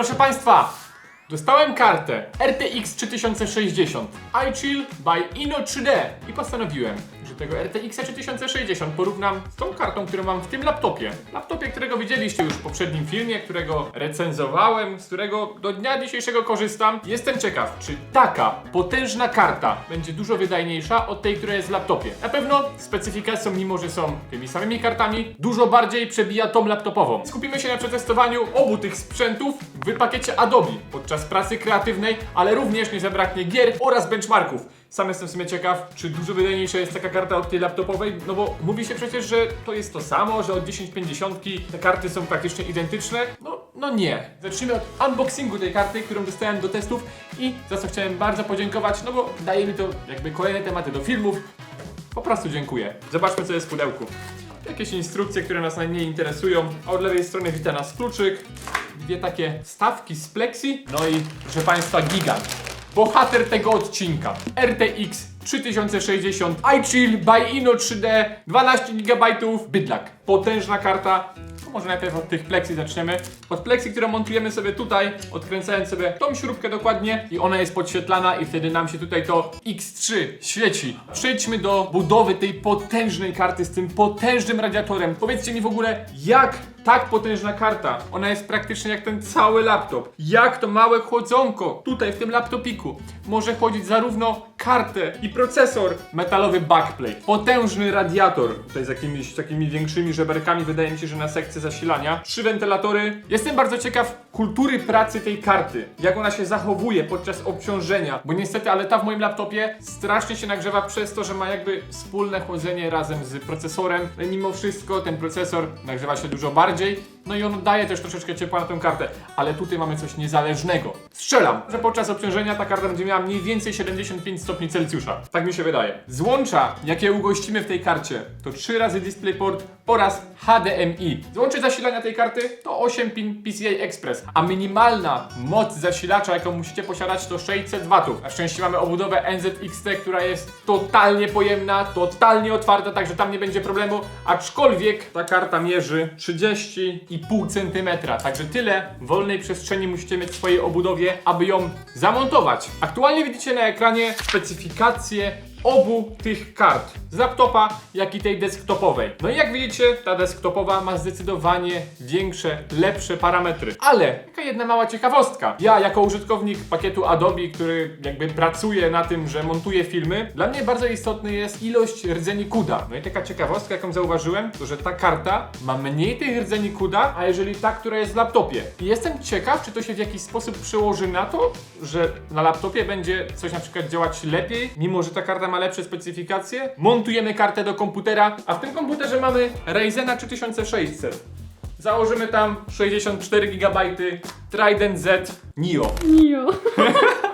Proszę Państwa, dostałem kartę RTX 3060 iChill by Ino 3D i postanowiłem, tego RTX 3060 porównam z tą kartą, którą mam w tym laptopie. Laptopie, którego widzieliście już w poprzednim filmie, którego recenzowałem, z którego do dnia dzisiejszego korzystam. Jestem ciekaw, czy taka potężna karta będzie dużo wydajniejsza od tej, która jest w laptopie. Na pewno specyfikacją, mimo że są tymi samymi kartami, dużo bardziej przebija tą laptopową. Skupimy się na przetestowaniu obu tych sprzętów w pakiecie Adobe podczas pracy kreatywnej, ale również nie zabraknie gier oraz benchmarków. Sam jestem w sumie ciekaw, czy dużo wydajniejsza jest taka karta od tej laptopowej, no bo mówi się przecież, że to jest to samo, że od 1050 te karty są praktycznie identyczne. No, no nie. Zacznijmy od unboxingu tej karty, którą dostałem do testów i za co chciałem bardzo podziękować, no bo daje mi to jakby kolejne tematy do filmów. Po prostu dziękuję. Zobaczmy co jest w pudełku. Jakieś instrukcje, które nas najmniej interesują. A od lewej strony wita nas kluczyk. Dwie takie stawki z plexi. No i proszę Państwa gigant. Bohater tego odcinka. RTX 3060 iChill by Ino 3D 12 GB bydlak. Potężna karta. Może najpierw od tych plexi zaczniemy. Od plexi, którą montujemy sobie tutaj, odkręcając sobie tą śrubkę dokładnie i ona jest podświetlana i wtedy nam się tutaj to X3 świeci. Przejdźmy do budowy tej potężnej karty z tym potężnym radiatorem. Powiedzcie mi w ogóle, jak tak potężna karta, ona jest praktycznie jak ten cały laptop. Jak to małe chłodzonko tutaj w tym laptopiku może chodzić zarówno kartę i procesor, metalowy backplate, potężny radiator, tutaj z jakimiś takimi większymi żeberkami, wydaje mi się, że na sekcję zasilania, trzy wentylatory. Jestem bardzo ciekaw kultury pracy tej karty, jak ona się zachowuje podczas obciążenia, bo niestety, ale ta w moim laptopie strasznie się nagrzewa przez to, że ma jakby wspólne chłodzenie razem z procesorem. I mimo wszystko ten procesor nagrzewa się dużo bardziej, no i on daje też troszeczkę ciepła na tę kartę, ale tutaj mamy coś niezależnego. Strzelam, że podczas obciążenia ta karta będzie miała mniej więcej 75 stopni Celsjusza. Tak mi się wydaje. Złącza, jakie ugościmy w tej karcie, to 3 razy DisplayPort oraz HDMI. Złącze zasilania tej karty to 8 pin PCI Express, a minimalna moc zasilacza, jaką musicie posiadać, to 600 W. Na szczęście mamy obudowę NZXT, która jest totalnie pojemna, totalnie otwarta, także tam nie będzie problemu, aczkolwiek ta karta mierzy 30,5 cm, także tyle wolnej przestrzeni musicie mieć w swojej obudowie, aby ją zamontować. Aktualnie widzicie na ekranie specyfikacje obu tych kart. Z laptopa, jak i tej desktopowej. No i jak widzicie, ta desktopowa ma zdecydowanie większe, lepsze parametry. Ale, jaka jedna mała ciekawostka. Ja, jako użytkownik pakietu Adobe, który jakby pracuje na tym, że montuje filmy, dla mnie bardzo istotny jest ilość rdzeni CUDA. No i taka ciekawostka, jaką zauważyłem, to że ta karta ma mniej tych rdzeni CUDA, a jeżeli ta, która jest w laptopie. I jestem ciekaw, czy to się w jakiś sposób przełoży na to, że na laptopie będzie coś na przykład działać lepiej, mimo że ta karta ma lepsze specyfikacje. Montujemy kartę do komputera, a w tym komputerze mamy Ryzena 3600. Założymy tam 64 GB Trident Z Neo. Nio.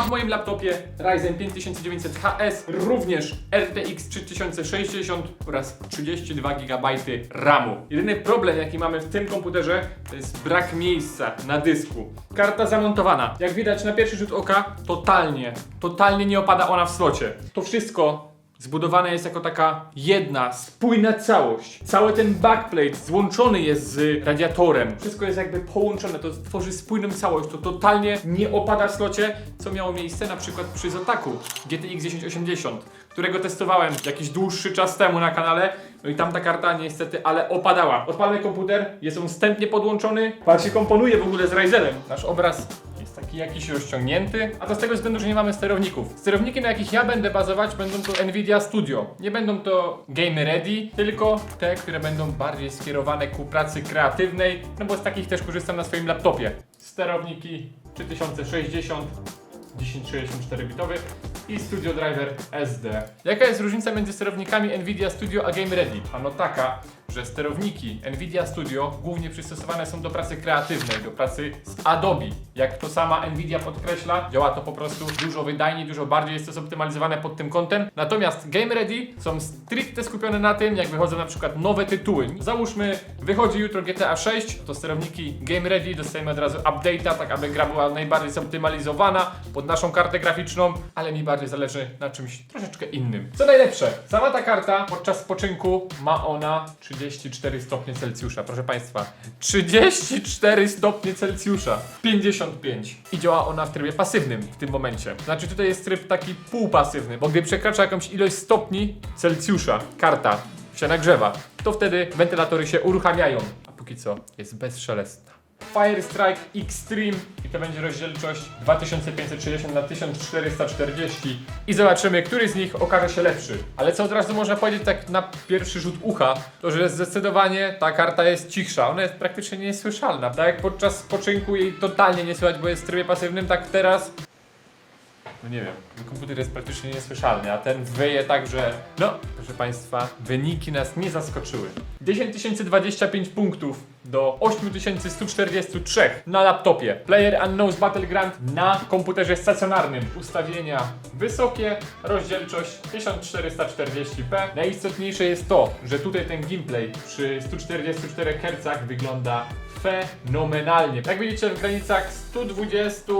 A w moim laptopie Ryzen 5900 HS, również RTX 3060 oraz 32 GB RAMu. Jedyny problem jaki mamy w tym komputerze to jest brak miejsca na dysku. Karta zamontowana. Jak widać na pierwszy rzut oka, totalnie, totalnie nie opada ona w slocie. To wszystko Zbudowane jest jako taka jedna, spójna całość. Cały ten backplate złączony jest z radiatorem. Wszystko jest jakby połączone, to tworzy spójną całość. To totalnie nie opada w slocie, co miało miejsce na przykład przy Zotaku GTX 1080, którego testowałem jakiś dłuższy czas temu na kanale. No i tam ta karta niestety, ale opadała. Odpalmy komputer, jest on wstępnie podłączony. Patrz, się komponuje w ogóle z Ryzenem. Nasz obraz taki jakiś rozciągnięty, a to z tego względu, że nie mamy sterowników. Sterowniki, na jakich ja będę bazować, będą to Nvidia Studio. Nie będą to Game Ready, tylko te, które będą bardziej skierowane ku pracy kreatywnej, no bo z takich też korzystam na swoim laptopie. Sterowniki 3060 1064 bitowych i Studio Driver SD. Jaka jest różnica między sterownikami Nvidia Studio a Game Ready? Ano taka, że sterowniki Nvidia Studio głównie przystosowane są do pracy kreatywnej, do pracy z Adobe. Jak to sama Nvidia podkreśla, działa to po prostu dużo wydajniej, dużo bardziej jest to zoptymalizowane pod tym kątem. Natomiast Game Ready są stricte skupione na tym, jak wychodzą na przykład nowe tytuły. Załóżmy, wychodzi jutro GTA 6, to sterowniki Game Ready dostajemy od razu update'a, tak aby gra była najbardziej zoptymalizowana pod naszą kartę graficzną, ale mi bardziej zależy na czymś troszeczkę innym. Co najlepsze, sama ta karta podczas spoczynku ma ona 30 34 stopnie Celsjusza, proszę Państwa. 34 stopnie Celsjusza. 55. I działa ona w trybie pasywnym w tym momencie. Znaczy tutaj jest tryb taki półpasywny, bo gdy przekracza jakąś ilość stopni Celsjusza, karta się nagrzewa, to wtedy wentylatory się uruchamiają. A póki co jest bezszelestna. Fire Strike Extreme i to będzie rozdzielczość 2560 na 1440 i zobaczymy, który z nich okaże się lepszy. Ale co od razu można powiedzieć tak na pierwszy rzut ucha, to że zdecydowanie ta karta jest cichsza, ona jest praktycznie niesłyszalna. Tak jak podczas spoczynku jej totalnie nie słychać, bo jest w trybie pasywnym, tak teraz no nie wiem, komputer jest praktycznie niesłyszalny, a ten wyje tak, że no, proszę Państwa, wyniki nas nie zaskoczyły. 10 025 punktów do 8143 na laptopie. Player Unknown's Battleground na komputerze stacjonarnym. Ustawienia wysokie, rozdzielczość 1440p. Najistotniejsze jest to, że tutaj ten gameplay przy 144 Hz wygląda fenomenalnie. Jak widzicie w granicach 120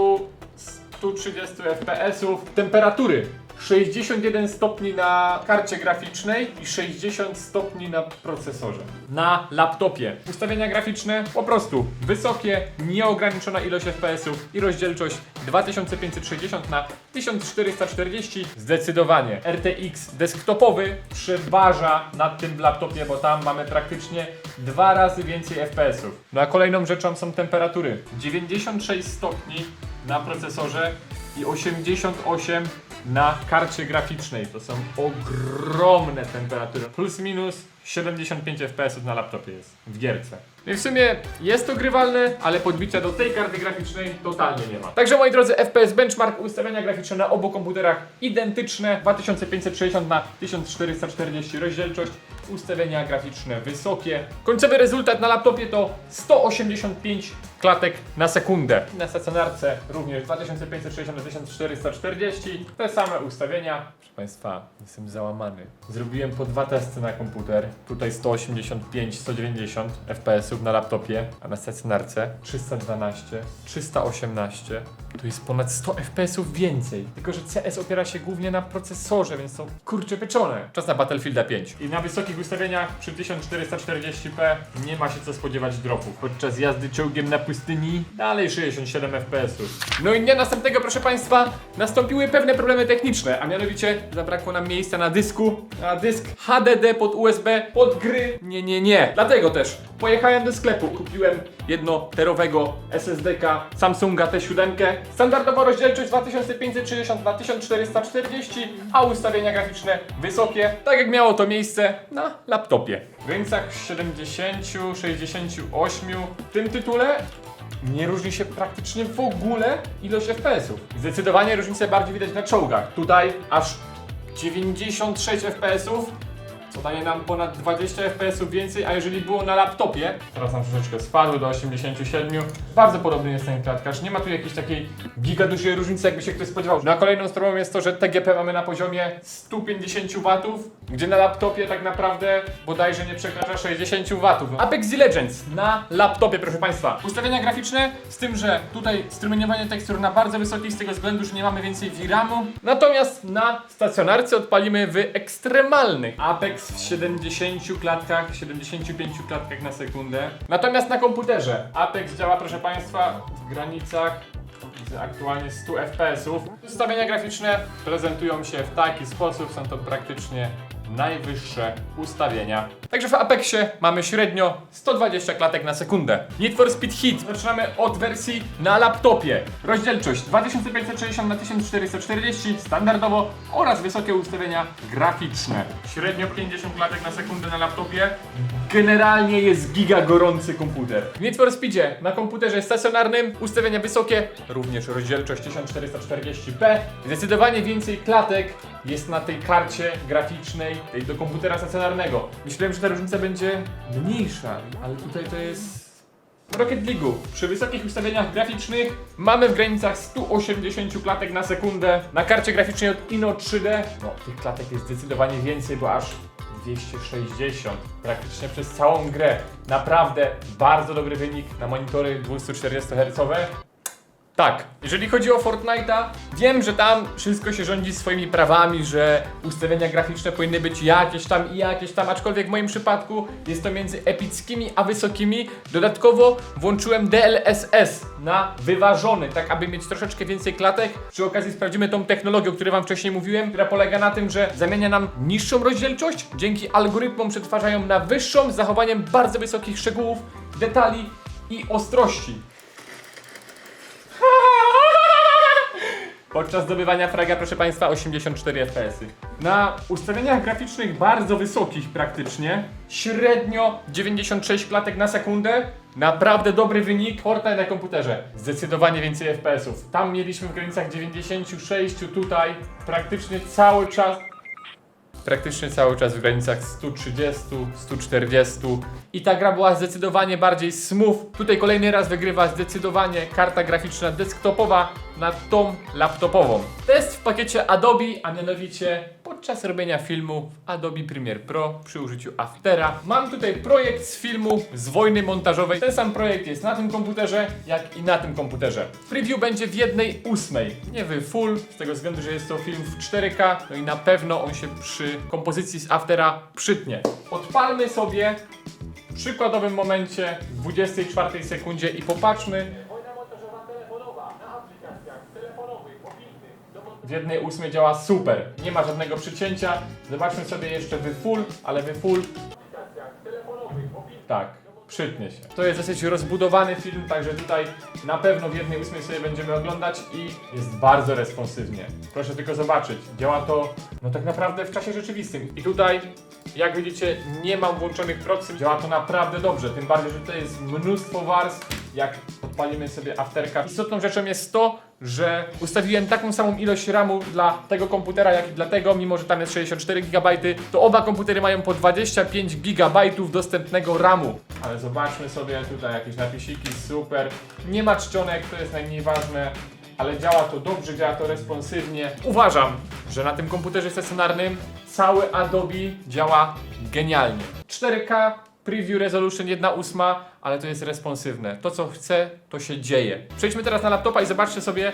130 fps, temperatury 61 stopni na karcie graficznej i 60 stopni na procesorze. Na laptopie. Ustawienia graficzne po prostu wysokie, nieograniczona ilość FPS-ów i rozdzielczość 2560 na 1440. Zdecydowanie RTX desktopowy przeważa nad tym laptopie, bo tam mamy praktycznie dwa razy więcej FPS-ów. No a kolejną rzeczą są temperatury. 96 stopni na procesorze i 88 na karcie graficznej. To są ogromne temperatury. Plus minus 75 fps na laptopie jest w gierce. Więc w sumie jest to grywalne, ale podbicia do tej karty graficznej totalnie nie ma. Także moi drodzy, FPS benchmark ustawienia graficzne na obu komputerach identyczne. 2560 na 1440 rozdzielczość. Ustawienia graficzne wysokie. Końcowy rezultat na laptopie to 185 klatek na sekundę. Na stacjonarce również 2560 na 1440. Te same ustawienia. Proszę Państwa, jestem załamany. Zrobiłem po dwa testy na komputer. Tutaj 185, 190 fps na laptopie, a na stacjonarce 312, 318. To jest ponad 100 fps więcej. Tylko, że CS opiera się głównie na procesorze, więc są kurcze pieczone. Czas na Battlefielda 5. I na wysokich ustawieniach przy 1440p nie ma się co spodziewać dropów. Podczas jazdy czołgiem na pustyni dalej 67 fps. No i dnia następnego, proszę Państwa, nastąpiły pewne problemy techniczne, a mianowicie zabrakło nam miejsca na dysku, a dysk HDD pod USB, pod gry. Nie, nie, nie. Dlatego też pojechałem do sklepu, kupiłem jednoterowego SSD-ka Samsunga T7. Standardowa rozdzielczość 2560 na 1440, a ustawienia graficzne wysokie, tak jak miało to miejsce na laptopie. W granicach 70-68 w tym tytule nie różni się praktycznie w ogóle ilość FPS-ów. Zdecydowanie różnicę bardziej widać na czołgach. Tutaj aż 96 FPS-ów, co daje nam ponad 20 FPS-ów więcej, a jeżeli było na laptopie, teraz nam troszeczkę spadły do 87, bardzo podobny jest ten klatkarz, nie ma tu jakiejś takiej giga dużej różnicy, jakby się ktoś spodziewał. No a kolejną sprawą jest to, że TGP mamy na poziomie 150 W, gdzie na laptopie tak naprawdę bodajże nie przekracza 60 W. Apex Legends na laptopie, proszę Państwa. Ustawienia graficzne, z tym, że tutaj strumieniowanie tekstur na bardzo wysokiej, z tego względu, że nie mamy więcej VRAMu. Natomiast na stacjonarce odpalimy w ekstremalnych Apex w 70 klatkach, 75 klatkach na sekundę. Natomiast na komputerze Apex działa, proszę Państwa, w granicach aktualnie 100 FPS-ów. Ustawienia graficzne prezentują się w taki sposób, są to praktycznie najwyższe ustawienia. Także w Apexie mamy średnio 120 klatek na sekundę. Need for Speed Hit zaczynamy od wersji na laptopie. Rozdzielczość 2560 na 1440 standardowo oraz wysokie ustawienia graficzne. Średnio 50 klatek na sekundę na laptopie. Generalnie jest giga gorący komputer. W Need for Speedzie na komputerze stacjonarnym ustawienia wysokie, również rozdzielczość 1440p. Zdecydowanie więcej klatek jest na tej karcie graficznej, tej do komputera stacjonarnego. Myślałem, że ta różnica będzie mniejsza, ale tutaj to jest Rocket League'u przy wysokich ustawieniach graficznych mamy w granicach 180 klatek na sekundę. Na karcie graficznej od Ino 3D, no tych klatek jest zdecydowanie więcej, bo aż 260 praktycznie przez całą grę. Naprawdę bardzo dobry wynik na monitory 240 Hz. Tak, jeżeli chodzi o Fortnite'a, wiem, że tam wszystko się rządzi swoimi prawami, że ustawienia graficzne powinny być jakieś tam i jakieś tam, aczkolwiek w moim przypadku jest to między epickimi a wysokimi. Dodatkowo włączyłem DLSS na wyważony, tak aby mieć troszeczkę więcej klatek. Przy okazji sprawdzimy tą technologię, o której wam wcześniej mówiłem, która polega na tym, że zamienia nam niższą rozdzielczość, dzięki algorytmom przetwarzają na wyższą z zachowaniem bardzo wysokich szczegółów, detali i ostrości. Podczas zdobywania fraga, proszę Państwa, 84 fps. Na ustawieniach graficznych bardzo wysokich praktycznie, średnio 96 klatek na sekundę, naprawdę dobry wynik. Fortnite na komputerze, zdecydowanie więcej FPS-ów. Tam mieliśmy w granicach 96, tutaj praktycznie cały czas praktycznie cały czas w granicach 130, 140 i ta gra była zdecydowanie bardziej smooth. Tutaj kolejny raz wygrywa zdecydowanie karta graficzna desktopowa nad tą laptopową. Test w pakiecie Adobe, a mianowicie podczas robienia filmu w Adobe Premiere Pro przy użyciu Aftera. Mam tutaj projekt z filmu z wojny montażowej. Ten sam projekt jest na tym komputerze, jak i na tym komputerze. Preview będzie w jednej ósmej, nie w full, z tego względu, że jest to film w 4K, no i na pewno on się przy kompozycji z Aftera przytnie. Odpalmy sobie w przykładowym momencie w 24 sekundzie i popatrzmy. W jednej ósmej działa super. Nie ma żadnego przycięcia. Zobaczmy sobie jeszcze w full, ale w full. Tak, przytnie się. To jest dosyć rozbudowany film, także tutaj na pewno w jednej ósmej sobie będziemy oglądać i jest bardzo responsywnie. Proszę tylko zobaczyć, działa to no tak naprawdę w czasie rzeczywistym. I tutaj, jak widzicie, nie mam włączonych proxy, działa to naprawdę dobrze, tym bardziej, że tutaj jest mnóstwo warstw, jak odpalimy sobie afterka. Istotną rzeczą jest to, że ustawiłem taką samą ilość RAMu dla tego komputera, jak i dla tego, mimo że tam jest 64 GB, to oba komputery mają po 25 GB dostępnego RAMu. Ale zobaczmy sobie tutaj jakieś napisiki, super. Nie ma czcionek, to jest najmniej ważne ale działa to dobrze, działa to responsywnie. Uważam, że na tym komputerze stacjonarnym cały Adobe działa genialnie. 4K, preview resolution 1.8, ale to jest responsywne. To co chcę, to się dzieje. Przejdźmy teraz na laptopa i zobaczcie sobie,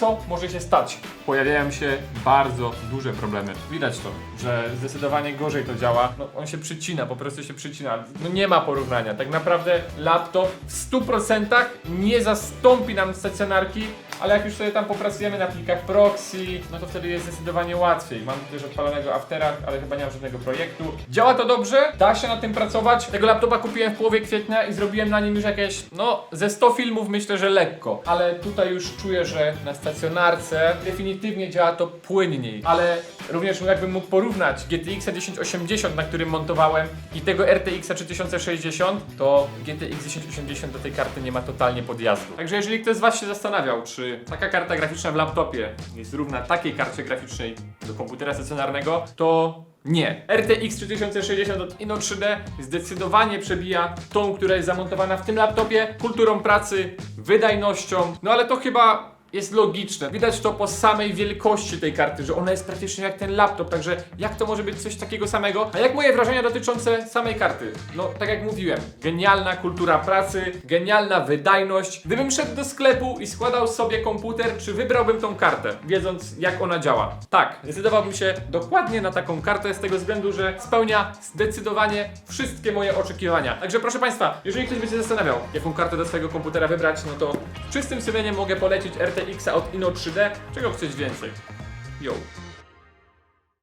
co może się stać. Pojawiają się bardzo duże problemy. Widać to, że zdecydowanie gorzej to działa. No, on się przycina, po prostu się przycina. No nie ma porównania. Tak naprawdę laptop w 100% nie zastąpi nam stacjonarki, ale jak już sobie tam popracujemy na plikach proxy, no to wtedy jest zdecydowanie łatwiej. Mam też odpalonego Aftera, ale chyba nie mam żadnego projektu. Działa to dobrze, da się nad tym pracować. Tego laptopa kupiłem w połowie kwietnia i zrobiłem na nim już jakieś, no, ze 100 filmów myślę, że lekko. Ale tutaj już czuję, że na stacjonarce definitywnie działa to płynniej. Ale również jakbym mógł porównać GTX 1080, na którym montowałem i tego RTX 3060, to GTX 1080 do tej karty nie ma totalnie podjazdu. Także jeżeli ktoś z Was się zastanawiał, czy taka karta graficzna w laptopie jest równa takiej karcie graficznej do komputera stacjonarnego, to nie. RTX 3060 od Ino 3D zdecydowanie przebija tą, która jest zamontowana w tym laptopie, kulturą pracy, wydajnością, no ale to chyba jest logiczne. Widać to po samej wielkości tej karty, że ona jest praktycznie jak ten laptop, także jak to może być coś takiego samego? A jak moje wrażenia dotyczące samej karty? No, tak jak mówiłem, genialna kultura pracy, genialna wydajność. Gdybym szedł do sklepu i składał sobie komputer, czy wybrałbym tą kartę, wiedząc jak ona działa? Tak, zdecydowałbym się dokładnie na taką kartę z tego względu, że spełnia zdecydowanie wszystkie moje oczekiwania. Także proszę Państwa, jeżeli ktoś się zastanawiał, jaką kartę do swojego komputera wybrać, no to czystym sumieniem mogę polecić RTX od Ino 3D. Czego chcesz więcej? Yo.